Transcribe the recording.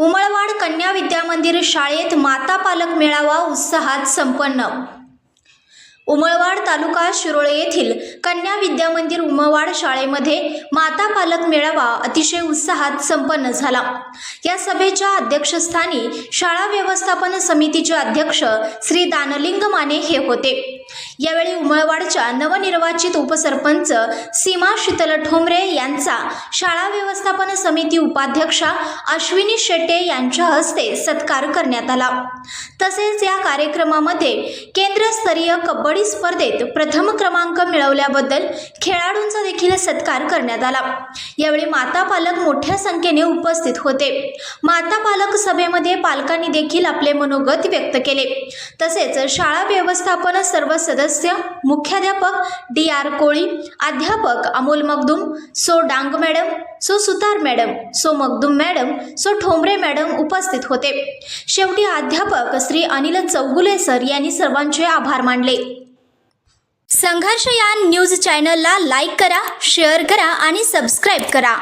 उमळवाड कन्या विद्या मंदिर शाळेत माता पालक मेळावा उत्साहात संपन्न. उमळवाड तालुका शिरोळे येथील कन्या विद्या मंदिर उमळवाड शाळेमध्ये माता पालक मेळावा अतिशय उत्साहात संपन्न झाला. या सभेच्या अध्यक्षस्थानी शाळा व्यवस्थापन समितीचे अध्यक्ष श्री दानलिंग माने हे होते. यावेळी उमळवाडच्या नवनिर्वाचित उपसरपंच सीमा शीतल ठोंबरे यांचा शाळा व्यवस्थापन समिती उपाध्यक्षा अश्विनी शेट्टे यांच्या हस्ते सत्कार करण्यात आला. तसेच या कार्यक्रमामध्ये केंद्रस्तरीय कबड्डी स्पर्धेत प्रथम क्रमांक मिळवल्याबद्दल खेळाडूंचा देखील सत्कार करण्यात आला. यावेळी माता पालक मोठ्या संख्येने उपस्थित होते. माता पालक सभेमध्ये पालकांनी देखील आपले मनोगत व्यक्त केले. तसेच शाळा व्यवस्थापन सर्व सदस्य मुख्याध्यापक डी आर कोळी अध्यापक अमोल मगदुम सो डांग मॅडम सो सुतार मॅडम सो मगदुम मॅडम सो ठोंबरे मॅडम उपस्थित होते. शेवटी अध्यापक श्री अनिल चौगुले सर यांनी सर्वांचे आभार मानले. संघर्ष या न्यूज चॅनलला लाईक करा शेअर करा आणि सबस्क्राईब करा.